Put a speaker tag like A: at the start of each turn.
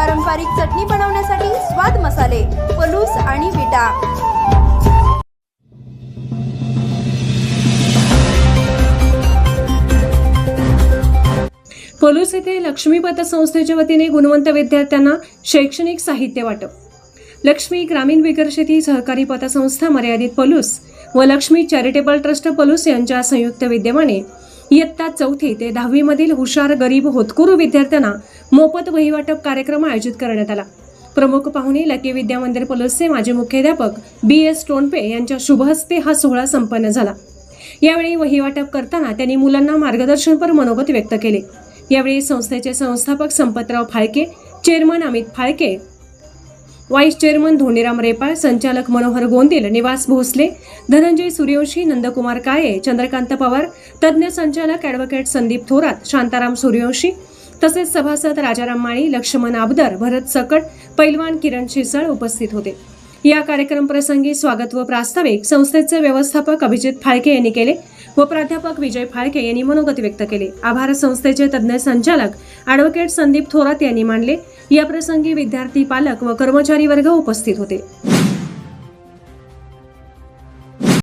A: पारंपरिक चटणी बनवण्यासाठी स्वाद मसाले पलूस आणि विटा.
B: पलूस येथे लक्ष्मी पतसंस्थेच्या वतीने गुणवंत विद्यार्थ्यांना शैक्षणिक साहित्य वाटप. लक्ष्मी ग्रामीण विकर्षती सहकारी पतसंस्था मर्यादित पलूस व लक्ष्मी चॅरिटेबल ट्रस्ट पलूस यांच्या संयुक्त विद्यमाने इयत्ता चौथी ते दहावीमधील हुशार गरीब होतकुरू विद्यार्थ्यांना मोफत वहिवाटप कार्यक्रम आयोजित करण्यात आला. प्रमुख पाहुणे लकी विद्या मंदिर पलसचे माजी मुख्याध्यापक बी एस टोनपे यांच्या शुभहस्ते हा सोहळा संपन्न झाला. यावेळी वहीवाटप करताना त्यांनी मुलांना मार्गदर्शनपर मनोगत व्यक्त केले. यावेळी संस्थेचे संस्थापक Sampatrao Phalke chairman Amit Phalke vice chairman Dhoniram Repal संचालक मनोहर गोंदिल निवास भोसले धनंजय सूर्यवंशी नंदकुमार काळे चंद्रकांत पवार तज्ज्ञ संचालक ॲडव्होकेट संदीप थोरात शांताराम सूर्यवंशी तसेच सभासद राजाराम माळी लक्ष्मण आबदर भरत सकट पैलवान किरण शिसळ उपस्थित होते. या कार्यक्रम प्रसंगी स्वागत व प्रास्ताविक संस्थेचे व्यवस्थापक अभिजित फाळके यांनी केले व प्राध्यापक विजय फाळके यांनी मनोगत व्यक्त केले. आभार संस्थेचे तज्ज्ञ संचालक ॲडव्होकेट संदीप थोरात यांनी मांडले याप्रसंगी विद्यार्थी पालक व कर्मचारी वर्ग उपस्थित होते.